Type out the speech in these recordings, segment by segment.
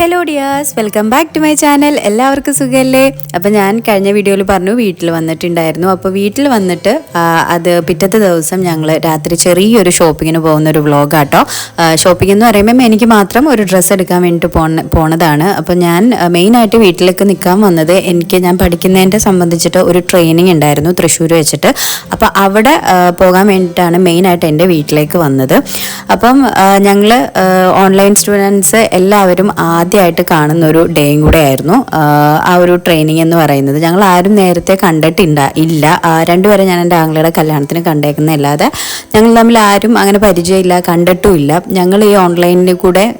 Hello dears welcome back to my channel എല്ലാവർക്കും സുഖമല്ലേ അപ്പോൾ ഞാൻ കഴിഞ്ഞ വീഡിയോയിൽ പറഞ്ഞു വീട്ടിൽ വന്നിട്ടുണ്ടായിരുന്നു. അപ്പോൾ വീട്ടിൽ വന്നിട്ട് അത് പിറ്റത്തെ ദിവസം ഞങ്ങൾ രാത്രി ചെറിയൊരു ഷോപ്പിങ്ങിന് പോകുന്ന ഒരു വ്ളോഗാട്ടോ ഷോപ്പിംഗ് എന്ന് പറയുമ്പം എനിക്ക് മാത്രം ഒരു ഡ്രസ്സ് എടുക്കാൻ വേണ്ടിയിട്ട് പോണ പോണതാണ്. അപ്പോൾ ഞാൻ മെയിനായിട്ട് വീട്ടിലേക്ക് നിൽക്കാൻ വന്നത് എനിക്ക് ഞാൻ പഠിക്കുന്നതിന്റെ സംബന്ധിച്ചിട്ട് ഒരു ട്രെയിനിങ് ഉണ്ടായിരുന്നു തൃശ്ശൂർ വെച്ചിട്ട്. അപ്പോൾ അവിടെ പോകാൻ വേണ്ടിയിട്ടാണ് മെയിനായിട്ട് എന്റെ വീട്ടിലേക്ക് വന്നത്. അപ്പം ഞങ്ങൾ ഓൺലൈൻ സ്റ്റുഡൻസ് എല്ലാവരും ആദ്യമായിട്ട് കാണുന്ന ഒരു ഡേയും കൂടെ ആയിരുന്നു. ആ, ഒരു ട്രെയിനിങ് എന്ന് പറയുന്നത്. ഞങ്ങൾ ആരും നേരത്തെ കണ്ടിട്ടില്ല ഇല്ല. രണ്ടുപേരെ ഞാൻ എന്റെ ആംഗ്ലയുടെ കല്യാണത്തിന് കണ്ടേക്കുന്നതല്ലാതെ ഞങ്ങൾ തമ്മിൽ ആരും അങ്ങനെ പരിചയമില്ല കണ്ടിട്ടുമില്ല. ഞങ്ങൾ ഈ ഓൺലൈനിൽ കൂടെ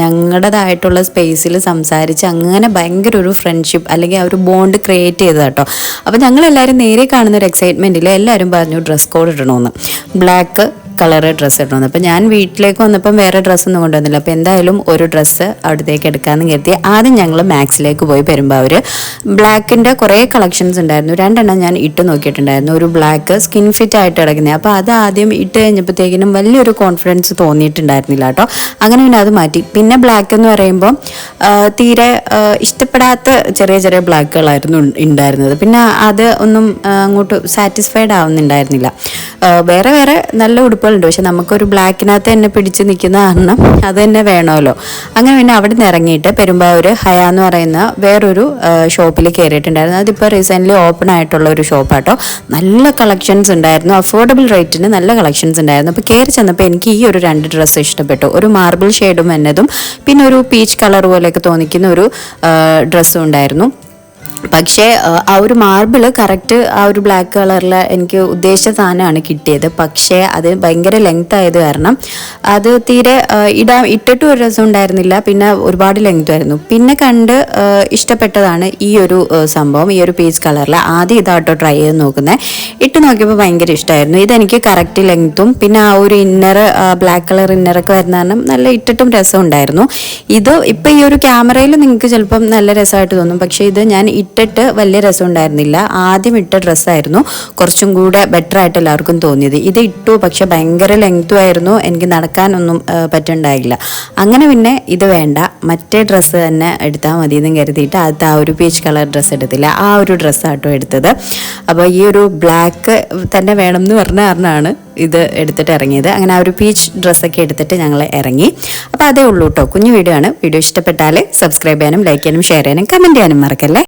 ഞങ്ങളുടേതായിട്ടുള്ള സ്പേസിൽ സംസാരിച്ച് അങ്ങനെ ഭയങ്കര ഒരു ഫ്രണ്ട്ഷിപ്പ് അല്ലെങ്കിൽ ആ ഒരു ബോണ്ട് ക്രിയേറ്റ് ചെയ്തതാട്ടോ. അപ്പോൾ ഞങ്ങളെല്ലാവരും നേരെ കാണുന്ന ഒരു എക്സൈറ്റ്മെന്റിൽ എല്ലാവരും പറഞ്ഞു ഡ്രസ് കോഡ് ഇടണമെന്ന് ബ്ലാക്ക് കളറ് ഡ്രസ്സ് ഇടണമെന്ന് അപ്പോൾ ഞാൻ വീട്ടിലേക്ക് വന്നപ്പം വേറെ ഡ്രസ്സൊന്നും കൊണ്ടുവന്നില്ല. അപ്പോൾ എന്തായാലും ഒരു ഡ്രസ്സ് അവിടത്തേക്ക് എടുക്കാമെന്ന് കരുതി. ആദ്യം ഞങ്ങൾ മാക്സിലേക്ക് പോയി വരുമ്പോൾ അവർ ബ്ലാക്കിന്റെ കുറേ കളക്ഷൻസ് ഉണ്ടായിരുന്നു. രണ്ടെണ്ണം ഞാൻ ഇട്ട് നോക്കിയിട്ടുണ്ടായിരുന്നു. ഒരു ബ്ലാക്ക് സ്കിൻ ഫിറ്റ് ആയിട്ട് കിടക്കുന്നത് അപ്പോൾ അത് ആദ്യം ഇട്ട് കഴിഞ്ഞപ്പോഴത്തേക്കിനും വലിയൊരു കോൺഫിഡൻസ് തോന്നിയിട്ടുണ്ടായിരുന്നില്ല കേട്ടോ. അങ്ങനെ പിന്നെ അത് മാറ്റി. പിന്നെ ബ്ലാക്ക് എന്ന് പറയുമ്പോൾ തീരെ ഇഷ്ടപ്പെടാത്ത ചെറിയ ചെറിയ ബ്ലാക്കുകളായിരുന്നു ഉണ്ടായിരുന്നത്. പിന്നെ അത് ഒന്നും അങ്ങോട്ട് സാറ്റിസ്ഫൈഡ് ആവുന്നുണ്ടായിരുന്നില്ല. വേറെ വേറെ നല്ല ഉടുപ്പുകളുണ്ട് പക്ഷെ നമുക്കൊരു ബ്ലാക്കിനകത്ത് തന്നെ പിടിച്ച് നിൽക്കുന്ന കാരണം അത് തന്നെ വേണമല്ലോ. അങ്ങനെ പിന്നെ അവിടെ നിന്ന് ഇറങ്ങിയിട്ട് പെരുമ്പാവൂർ ഹയ എന്ന് പറയുന്ന വേറൊരു ഷോപ്പിൽ കയറിയിട്ടുണ്ടായിരുന്നു. അതിപ്പോൾ റീസെന്റ്ലി ഓപ്പൺ ആയിട്ടുള്ള ഒരു ഷോപ്പാട്ടോ. നല്ല കളക്ഷൻസ് ഉണ്ടായിരുന്നു. അഫോർഡബിൾ റേറ്റിന് നല്ല കളക്ഷൻസ് ഉണ്ടായിരുന്നു. അപ്പോൾ കയറി ചെന്നപ്പോൾ എനിക്ക് ഈ ഒരു രണ്ട് ഡ്രസ്സ് ഇഷ്ടപ്പെട്ടു. ഒരു മാർബിൾ ഷെയ്ഡും എന്നതും പിന്നെ ഒരു പീച്ച് കളർ പോലെയൊക്കെ തോന്നിക്കുന്ന ഒരു ഡ്രസ്സും ഉണ്ടായിരുന്നു. പക്ഷേ ആ, ഒരു മാർബിൾ കറക്റ്റ് ആ ഒരു ബ്ലാക്ക് കളറിൽ എനിക്ക് ഉദ്ദേശിച്ച സാധനമാണ് കിട്ടിയത്. പക്ഷേ അത് ഭയങ്കര ലെങ്ത് ആയത് കാരണം അത് തീരെ ഇടാ ഇട്ടിട്ടും ഒരു രസം ഉണ്ടായിരുന്നില്ല. പിന്നെ ഒരുപാട് ലെങ്ത് ആയിരുന്നു. പിന്നെ കണ്ട് ഇഷ്ടപ്പെട്ടതാണ് ഈ ഒരു സംഭവം ഈ ഒരു പീസ് കളറിൽ ആദ്യം ഇതാട്ടോ ട്രൈ ചെയ്ത് നോക്കുന്നത് ഇട്ട് നോക്കിയപ്പോൾ ഭയങ്കര ഇഷ്ടമായിരുന്നു ഇതെനിക്ക് കറക്റ്റ് ലെങ്ത്തും പിന്നെ ആ ഒരു ഇന്നർ ബ്ലാക്ക് കളർ ഇന്നറൊക്കെ വരുന്ന കാരണം നല്ല ഇട്ടിട്ടും രസം ഉണ്ടായിരുന്നു. ഇത് ഇപ്പം ഈ ഒരു ക്യാമറയിൽ നിങ്ങൾക്ക് ചിലപ്പം നല്ല രസമായിട്ട് തോന്നും. പക്ഷേ ഇത് ഞാൻ ഇട്ടിട്ട് വലിയ രസം ഉണ്ടായിരുന്നില്ല ആദ്യം ഇട്ട ഡ്രസ്സായിരുന്നു. കുറച്ചും കൂടെ ബെറ്റർ ആയിട്ട് എല്ലാവർക്കും തോന്നിയത്. ഇത് ഇട്ടു പക്ഷെ ഭയങ്കര ലെങ്ത്തും ആയിരുന്നു. എനിക്ക് നടക്കാനൊന്നും പറ്റുണ്ടായില്ല അങ്ങനെ പിന്നെ ഇത് വേണ്ട. മറ്റേ ഡ്രസ്സ് തന്നെ എടുത്താൽ മതി എന്ന് കരുതിയിട്ട് അത് ആ ഒരു പീച്ച് കളർ ഡ്രസ്സ് എടുത്തില്ല. ആ ഒരു ഡ്രസ്സാട്ടോ എടുത്തത്. അപ്പോൾ ഈ ഒരു ബ്ലാക്ക് തന്നെ വേണം എന്ന് പറഞ്ഞ കാരണമാണ് ഇത് എടുത്തിട്ട് ഇറങ്ങിയത്. അങ്ങനെ ആ ഒരു പീച്ച് ഡ്രസ്സൊക്കെ എടുത്തിട്ട് ഞങ്ങൾ ഇറങ്ങി. അപ്പോൾ അതേ ഉള്ളൂ കേട്ടോ കുഞ്ഞു വീഡിയോ ആണ്. വീഡിയോ ഇഷ്ടപ്പെട്ടാൽ സബ്സ്ക്രൈബ് ചെയ്യാനും ലൈക്ക് ചെയ്യാനും ഷെയർ ചെയ്യാനും കമന്റ് ചെയ്യാനും മറക്കല്ലേ?